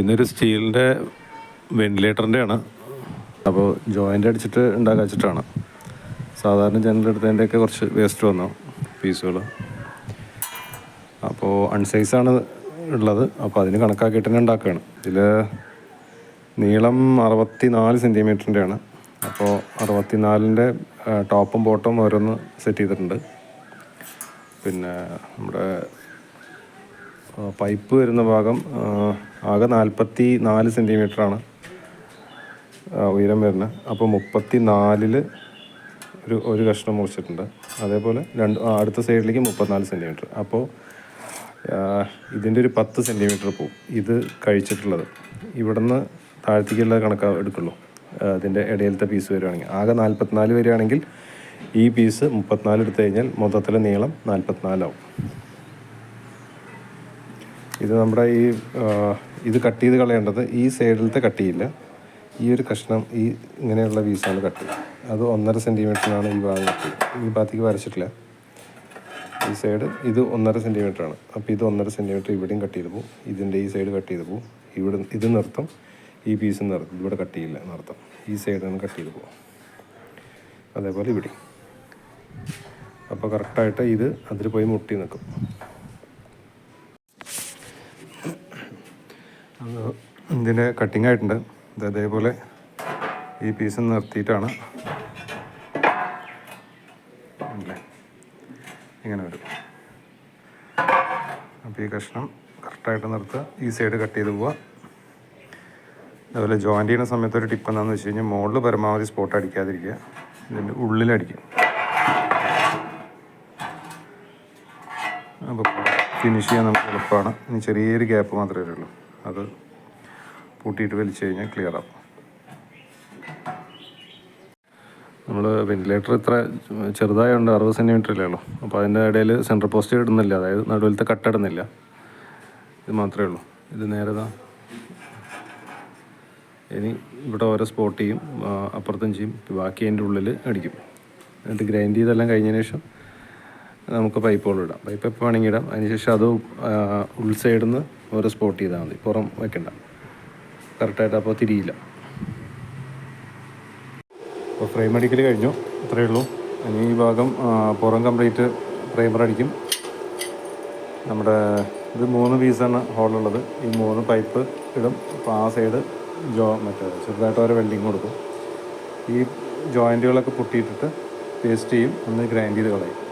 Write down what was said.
ഇന്നൊരു സ്റ്റീലിന്റെ വെന്റിലേറ്ററിന്റെ ആണ് അപ്പോൾ ജോയിന്റ് അടിച്ചിട്ട് ഉണ്ടാക്കാൻ വെച്ചിട്ടാണ് സാധാരണ ജനറൽ എടുത്തതിന്റെയൊക്കെ കുറച്ച് വേസ്റ്റ് വന്നു പീസുകൾ. അപ്പോൾ അൺസൈസാണ് ഉള്ളത്. അപ്പോൾ അതിന് കണക്കാക്കിയിട്ട് തന്നെ ഉണ്ടാക്കുകയാണ്. ഇതിൽ നീളം അറുപത്തി നാല് സെന്റിമീറ്ററിന്റെയാണ്. അപ്പോൾ അറുപത്തി നാലിന്റെ ടോപ്പും ബോട്ടവും ഓരോന്ന് സെറ്റ് ചെയ്തിട്ടുണ്ട്. പിന്നെ നമ്മുടെ പൈപ്പ് വരുന്ന ഭാഗം ആകെ നാൽപ്പത്തി നാല് സെന്റിമീറ്ററാണ് ഉയരം വരുന്നത്. അപ്പോൾ മുപ്പത്തി നാലിൽ ഒരു ഒരു കഷ്ണം മുറിച്ചിട്ടുണ്ട്. അതേപോലെ രണ്ട് അടുത്ത സൈഡിലേക്ക് മുപ്പത്തിനാല് സെന്റിമീറ്റർ അപ്പോൾ ഇതിന്റെ ഒരു പത്ത് സെന്റിമീറ്റർ പോവും ഇത് കഴിച്ചിട്ടുള്ളത്. ഇവിടുന്ന് താഴത്തേക്കുള്ള കണക്കാ എടുക്കുള്ളൂ. അതിന്റെ ഇടയിലത്തെ പീസ് വരികയാണെങ്കിൽ ആകെ നാൽപ്പത്തിനാല് വരികയാണെങ്കിൽ ഈ പീസ് മുപ്പത്തിനാല് എടുത്തു കഴിഞ്ഞാൽ മൊത്തത്തിലെ നീളം നാൽപ്പത്തിനാലാവും ഇത് നമ്മുടെ ഈ ഇത് കട്ട് ചെയ്ത് കളയേണ്ടത് ഈ സൈഡിലത്തെ കട്ട് ചെയ്യില്ല. ഈ ഒരു കഷ്ണം ഈ ഇങ്ങനെയുള്ള പീസാണ് കട്ട് ചെയ്യുക അത് ഒന്നര സെന്റിമീറ്ററിനാണ് ഈ ഭാഗം കട്ട് ഈ ഭാഗത്തേക്ക് വരച്ചിട്ടില്ല. ഈ സൈഡ് ഇത് ഒന്നര സെന്റിമീറ്റർ ആണ് അപ്പോൾ ഇത് ഒന്നര സെന്റിമീറ്റർ ഇവിടെയും കട്ട് ചെയ്ത് പോകും ഇതിന്റെ ഈ സൈഡ് കട്ട് ചെയ്ത് പോകും ഇവിടെ ഇത് നിർത്തും. ഈ പീസ് നിർത്തും. ഇവിടെ കട്ട് ചെയ്യില്ല. നിർത്തും. ഈ സൈഡാണ് കട്ട് ചെയ്ത് പോകും അതേപോലെ ഇവിടെ അപ്പോൾ കറക്റ്റായിട്ട് ഇത് അതിൽ പോയി മുട്ടി നിൽക്കും. ഇതിന്റെ കട്ടിങ് ആയിട്ടുണ്ട്. ഇത് അതേപോലെ ഈ പീസ് നിർത്തിയിട്ടാണ്? ഇങ്ങനെ വരും. അപ്പോൾ ഈ കഷ്ണം കറക്റ്റായിട്ട് നിർത്തുക ഈ സൈഡ് കട്ട് ചെയ്ത് പോവുക അതുപോലെ ജോയിന്റ് ചെയ്യുന്ന സമയത്ത് ഒരു ടിപ്പ് എന്താണെന്ന് വെച്ച് കഴിഞ്ഞാൽ മുകളിൽ പരമാവധി സ്പോട്ട് അടിക്കാതിരിക്കുക. ഇതിന്റെ ഉള്ളിലടിക്കുക അപ്പോൾ ഫിനിഷ് ചെയ്യാൻ നമുക്ക് എളുപ്പമാണ് ഇനി ചെറിയൊരു ഗ്യാപ്പ് മാത്രമേ വരുള്ളൂ അത് പൂട്ടിയിട്ട് വലിച്ചു കഴിഞ്ഞാൽ ക്ലിയർ ആവും. നമ്മൾ വെന്റിലേറ്റർ ഇത്ര ഉണ്ട് അറുപത് സെന്റിമീറ്ററല്ലേ ഉള്ളൂ. അപ്പോൾ അതിന്റെ ഇടയിൽ സെൻട്രൽ പോസ്റ്റ് ഇടുന്നില്ല. അതായത് നടുവിലത്തെ കട്ട് ഇടുന്നില്ല. ഇത് മാത്രമേ ഉള്ളൂ. ഇത് നേരെ ഇനി ഇവിടെ ഓരോ സ്പോട്ട് ചെയ്യും അപ്പുറത്തും ചെയ്യും. ബാക്കി അതിന്റെ ഉള്ളിൽ അടിക്കും. എന്നിട്ട് ഗ്രൈൻഡ് ചെയ്തെല്ലാം കഴിഞ്ഞതിന് ശേഷം നമുക്ക് പൈപ്പുകൾ ഇടാം. പൈപ്പ് എപ്പോൾ വേണമെങ്കിൽ ഇടാം. അതിനുശേഷം അത് ഉൾസൈഡിൽ ഉൾ സൈഡിൽ നിന്ന് ഓരോ സ്പോട്ട് ചെയ്താൽ മതി. പുറം വെക്കണ്ട. കറക്റ്റായിട്ട് അപ്പോൾ തിരിയില്ല. അപ്പോൾ ഫ്രെയിം അടിക്കൽ കഴിഞ്ഞു. ഇത്രയേ ഉള്ളൂ. ഇനി ഈ ഭാഗം പുറം കംപ്ലീറ്റ് പ്രൈമർ അടിക്കും. നമ്മുടെ ഇത് മൂന്ന് പീസാണ് ഹോളുള്ളത് ഈ മൂന്ന് പൈപ്പ് ഇടും. അപ്പോൾ ആ സൈഡ് ജോ മറ്റേ ചെറുതായിട്ട് ഓരോ വെൽഡിങ് കൊടുക്കും. ഈ ജോയിന്റുകളൊക്കെ പൊട്ടിയിട്ടിട്ട് പേസ്റ്റ് ചെയ്യും. ഒന്ന് ഗ്രൈൻഡ് ചെയ്ത് കളയും.